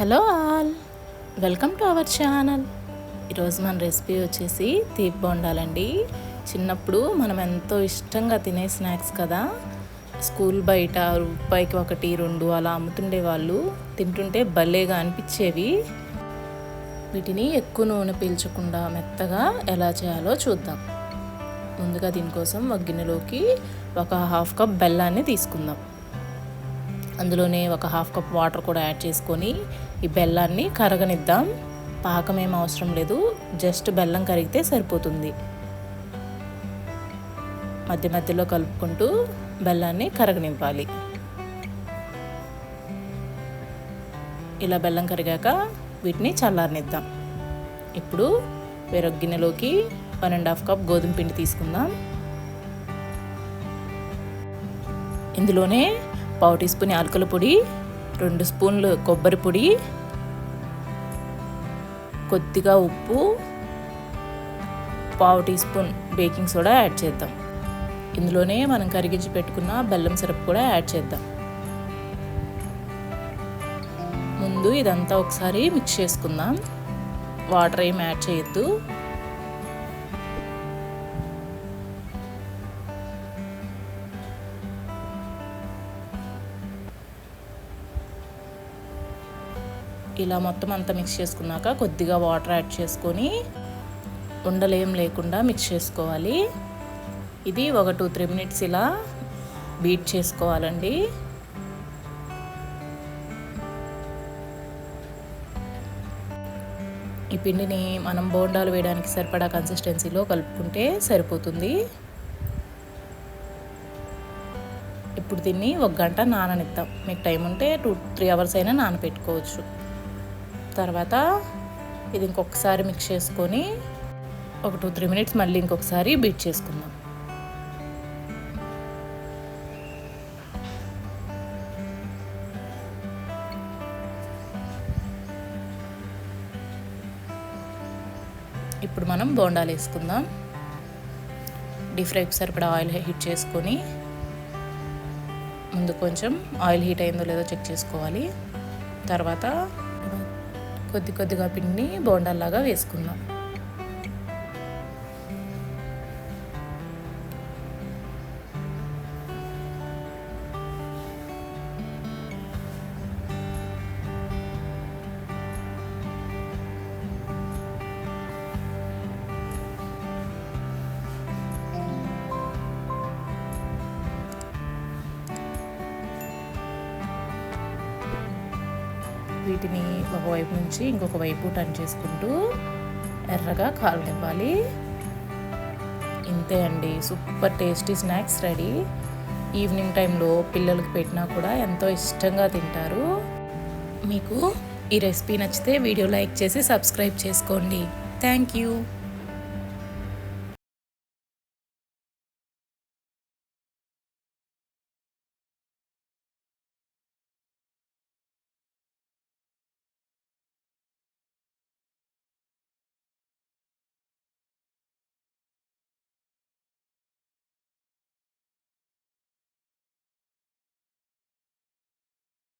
Hello all. Welcome to our channel. ఈరోజు మన recipe వచ్చేసి తీపి బొండాలండి. చిన్నప్పుడు మనం ఎంతో ఇష్టంగా తినే స్నాక్స్ కదా. స్కూల్ బయట రూపాయికి ఒకటి రెండు అలా అమ్ముతుండే వాళ్ళు తింటుంటే భలేగా అనిపించేవి. వీటిని ఎక్కువ నూనె పీల్చకుండా మెత్తగా ఎలా చేయాలో చూద్దాం. ముందుగా దీనికోసం ఒక గిన్నెలోకి ఒక హాఫ్ కప్ బెల్లాన్ని తీసుకుందాం. అందులోనే ఒక హాఫ్ కప్ వాటర్ కూడా యాడ్ చేసుకొని ఈ బెల్లాన్ని కరగనిద్దాం. పాకం ఏం అవసరం లేదు. జస్ట్ బెల్లం కరిగితే సరిపోతుంది. మధ్య మధ్యలో కలుపుకుంటూ బెల్లాన్ని కరగనివ్వాలి. ఇలా బెల్లం కరిగాక వీటిని చల్లారనిద్దాం. ఇప్పుడు వేరొక గిన్నెలోకి వన్ అండ్ హాఫ్ కప్ గోధుమ పిండి తీసుకుందాం. ఇందులోనే పావు టీ స్పూన్ యాలకుల పొడి రెండు స్పూన్లు కొబ్బరి పొడి కొద్దిగా ఉప్పు పావు teaspoon baking soda add చేద్దాం. ఇందులోనే మనం కరిగించి పెట్టుకున్న బెల్లం సిరప్ కూడా యాడ్ చేద్దాం. ముందు ఇదంతా ఒకసారి మిక్స్ చేసుకుందాం. వాటర్ ఏం యాడ్ చేయొద్దు. ఇలా మొత్తం అంతా మిక్స్ చేసుకున్నాక కొద్దిగా వాటర్ యాడ్ చేసుకొని ఉండలేం లేకుండా మిక్స్ చేసుకోవాలి. ఇది ఒక టూ త్రీ మినిట్స్ ఇలా బీట్ చేసుకోవాలండి. ఈ పిండిని మనం బోండాలు వేయడానికి సరిపడా కన్సిస్టెన్సీలో కలుపుకుంటే సరిపోతుంది. ఇప్పుడు దీన్ని ఒక గంట నాననిద్దాం. మీకు టైం ఉంటే టూ త్రీ అవర్స్ అయినా నానపెట్టుకోవచ్చు. తర్వాత ఇది ఇంకొకసారి మిక్స్ చేసుకొని ఒక టూ త్రీ మినిట్స్ మళ్ళీ ఇంకొకసారి బీట్ చేసుకుందాం. ఇప్పుడు మనం బోండాలు వేసుకుందాం. డీప్ ఫ్రైకి సరిపడా ఆయిల్ హీట్ చేసుకొని ముందు కొంచెం ఆయిల్ హీట్ అయిందో లేదో చెక్ చేసుకోవాలి. తర్వాత కొద్ది కొద్దిగా పిండిని బోండాల్లాగా వేసుకుందాం. వీటిని ఒకవైపు నుంచి ఇంకొక వైపు టర్న్ చేసుకుంటూ ఎర్రగా కాలనివ్వాలి ఇంతే అండి. Super tasty snacks ready. Evening టైంలో పిల్లలకు పెట్టినా కూడా ఎంతో ఇష్టంగా తింటారు. మీకు ఈ రెసిపీ నచ్చితే వీడియో లైక్ చేసి సబ్స్క్రైబ్ చేసుకోండి. Thank you.